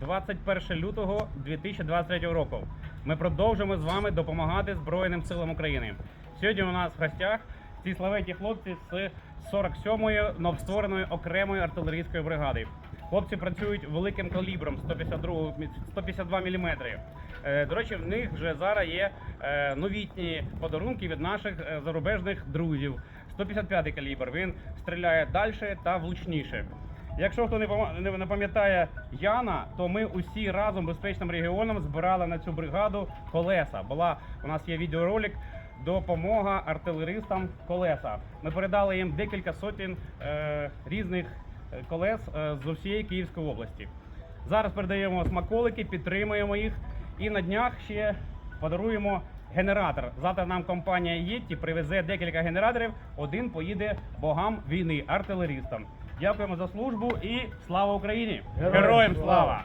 21 лютого 2023 року. Ми продовжимо з вами допомагати Збройним силам України. Сьогодні у нас в гостях ці славетні хлопці з 47-ї новствореної окремої артилерійської бригади. Хлопці працюють великим калібром 152, мі- 152 мм. До речі, в них вже зараз є е, новітні подарунки від наших е, зарубежних друзів. 155 калібр. Він стріляє далі та влучніше. Якщо хто не пам'ятає Яна, то ми усі разом безпечним регіоном збирали на цю бригаду колеса. Була у нас є відеоролик допомога артилеристам колеса. Ми передали їм декілька сотень е, різних е, колес е, з усієї Київської області. Зараз передаємо смаколики, підтримуємо їх і на днях ще подаруємо генератор. Завтра нам компанія Єтті привезе декілька генераторів. Один поїде богам війни, артилерістам. Дякуємо за службу і слава Україні! Героям слава!